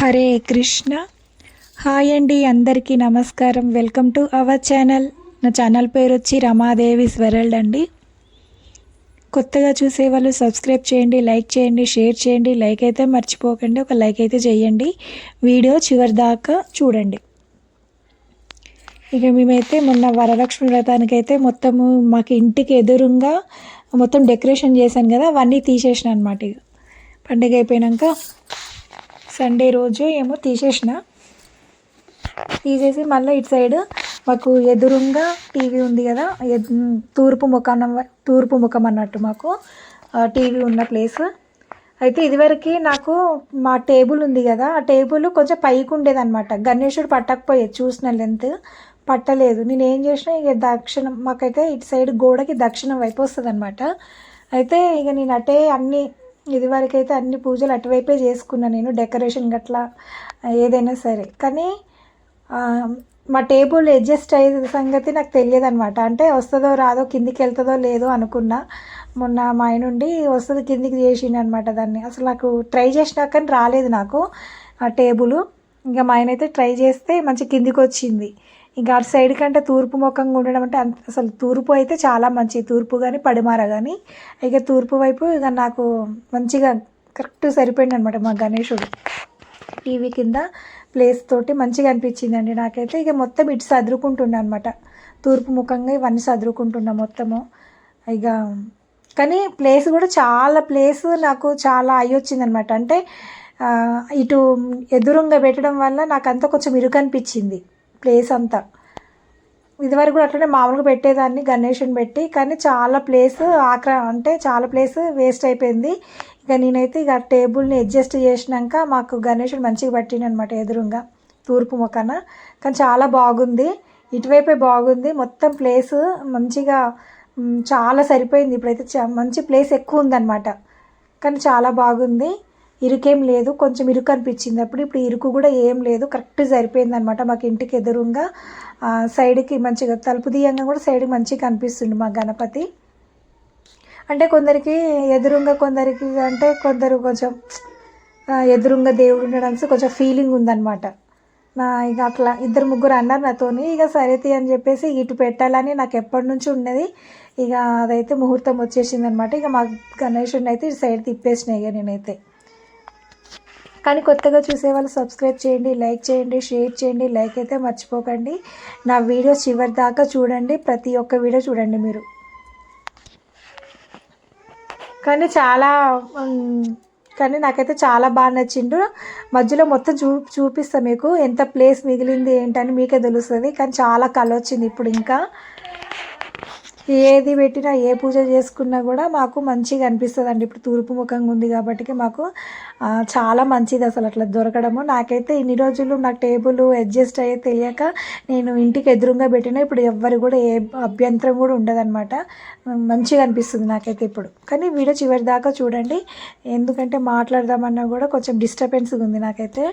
Hare Krishna. Hi అండి అందరికీ నమస్కారం. Welcome to our channel. నా ఛానల్ పేరు వచ్చి రమాదేవి స్వరల్డ్ అండి. కొత్తగా చూసే వాళ్ళు సబ్స్క్రైబ్ చేయండి లైక్ చేయండి షేర్ చేయండి. లైక్ అయితే మర్చిపోకండి ఒక లైక్ అయితే చేయండి. వీడియో చివరి దాకా చూడండి. ఇక మేమైతే మొన్న వరలక్ష్మి వ్రతానికి అయితే మొత్తము మాకు ఇంటికి ఎదురుగా మొత్తం డెకరేషన్ చేశాను కదా అవన్నీ తీసేసిన అనమాట ఇక. పండుగ అయిపోయాక సండే రోజు ఏమో తీసేసిన. తీసేసి మళ్ళీ ఇటు సైడ్ మాకు ఎదురుంగా టీవీ ఉంది కదా ఎద్- తూర్పు ముఖం తూర్పు ముఖం అన్నట్టు మాకు టీవీ ఉన్న ప్లేస్. అయితే ఇదివరకు నాకు మా టేబుల్ ఉంది కదా ఆ టేబుల్ కొంచెం పైకి ఉండేది అనమాట గణేశుడు పట్టకపోయేది చూసిన లెంత్ పట్టలేదు. నేను ఏం చేసినా ఇక దక్షిణం మాకైతే ఇటు సైడ్ గోడకి దక్షిణం వైపు వస్తుంది అనమాట అయితే ఇక నేను అటే అన్ని ఇదివరకు అయితే అన్ని పూజలు అటువైపే చేసుకున్నాను నేను డెకరేషన్ గట్లా ఏదైనా సరే. కానీ మా టేబుల్ అడ్జస్ట్ అయ్యే సంగతి నాకు తెలియదు అనమాట అంటే వస్తుందో రాదో కిందికి వెళ్తుందో లేదో అనుకున్నా. మొన్న మా ఆయన నుండి వస్తుంది కిందికి చేసిండు అనమాట దాన్ని. అసలు నాకు ట్రై చేసినా కానీ రాలేదు నాకు ఆ టేబుల్. ఇంకా మా ఆయన అయితే ట్రై చేస్తే మంచి కిందికి వచ్చింది ఇంకా అటు సైడ్ కంటే తూర్పు ముఖంగా ఉండడం అంటే అంత అసలు తూర్పు అయితే చాలా మంచి తూర్పు కానీ పడిమార కానీ ఇక తూర్పు వైపు ఇక నాకు మంచిగా కరెక్ట్ సరిపోయింది అనమాట మా గణేశుడు టీవీ కింద ప్లేస్ తోటి మంచిగా అనిపించిందండి నాకైతే. ఇక మొత్తం ఇటు సదురుకుంటున్నా అనమాట తూర్పు ముఖంగా ఇవన్నీ సదురుకుంటున్నా మొత్తము. ఇక కానీ ప్లేస్ కూడా చాలా ప్లేస్ నాకు చాలా అయ్యి వచ్చిందనమాట అంటే ఇటు ఎదురుగా పెట్టడం వల్ల నాకు అంతా కొంచెం ఇరుకనిపించింది. అనిపించింది ప్లేస్ అంతా. ఇదివరకు కూడా అట్లనే మామూలుగా పెట్టేదాన్ని గణేషుని పెట్టి. కానీ చాలా ప్లేస్ ఆక్ర అంటే చాలా ప్లేస్ వేస్ట్ అయిపోయింది. ఇక నేనైతే ఇక టేబుల్ని అడ్జస్ట్ చేసినాక మాకు గణేషుడు మంచిగా పట్టిండు అనమాట ఎదురుగా తూర్పు మొక్కన కానీ చాలా బాగుంది. ఇటువైపే బాగుంది. మొత్తం ప్లేస్ మంచిగా చాలా సరిపోయింది. ఇప్పుడైతే మంచి ప్లేస్ ఎక్కువ ఉందన్నమాట కానీ చాలా బాగుంది. ఇరుకేం లేదు కొంచెం ఇరుకు అనిపించింది. అప్పుడు ఇప్పుడు ఇరుకు కూడా ఏం లేదు కరెక్ట్ సరిపోయింది అనమాట మాకు ఇంటికి ఎదురుగా సైడ్కి మంచిగా తలుపు తీయంగా కూడా సైడ్కి మంచిగా కనిపిస్తుంది మా గణపతి. అంటే కొందరికి ఎదురుగా కొందరికి అంటే కొందరు కొంచెం ఎదురుగా దేవుడు ఉండడానికి కొంచెం ఫీలింగ్ ఉందన్నమాట. నా ఇక అట్లా ఇద్దరు ముగ్గురు అన్నారు నాతోని ఇక సరేతి అని చెప్పేసి ఇటు పెట్టాలని నాకు ఎప్పటి నుంచి ఉన్నది ఇక అదైతే ముహూర్తం వచ్చేసింది అనమాట ఇక మా గణేషుడిని అయితే ఇటు సైడ్ తిప్పేసినాయి ఇక నేనైతే. కానీ కొత్తగా చూసే వాళ్ళు సబ్స్క్రైబ్ చేయండి లైక్ చేయండి షేర్ చేయండి లైక్ అయితే మర్చిపోకండి. నా వీడియో చివరి దాకా చూడండి ప్రతి ఒక్క వీడియో చూడండి మీరు. కానీ చాలా కానీ నాకైతే చాలా బాగా నచ్చిండు. మధ్యలో మొత్తం చూ చూపిస్తా మీకు ఎంత ప్లేస్ మిగిలింది ఏంటని మీకే తెలుస్తుంది. కానీ చాలా కళ వచ్చింది ఇప్పుడు ఇంకా. ఏది పెట్టినా ఏ పూజ చేసుకున్నా కూడా మాకు మంచిగా అనిపిస్తుంది అండి ఇప్పుడు తూర్పు ముఖంగా ఉంది కాబట్టి మాకు చాలా మంచిది అసలు అట్లా దొరకడము. నాకైతే ఇన్ని రోజులు నాకు టేబుల్ అడ్జస్ట్ అయ్యే తెలియక నేను ఇంటికి ఎదురుగా పెట్టినా ఇప్పుడు ఎవ్వరు కూడా ఏ అభ్యంతరం కూడా ఉండదన్నమాట. మంచిగా అనిపిస్తుంది నాకైతే ఇప్పుడు. కానీ వీడియో చివరి దాకా చూడండి. ఎందుకంటే మాట్లాడదామన్నా కూడా కొంచెం డిస్టర్బెన్స్గా ఉంది నాకైతే.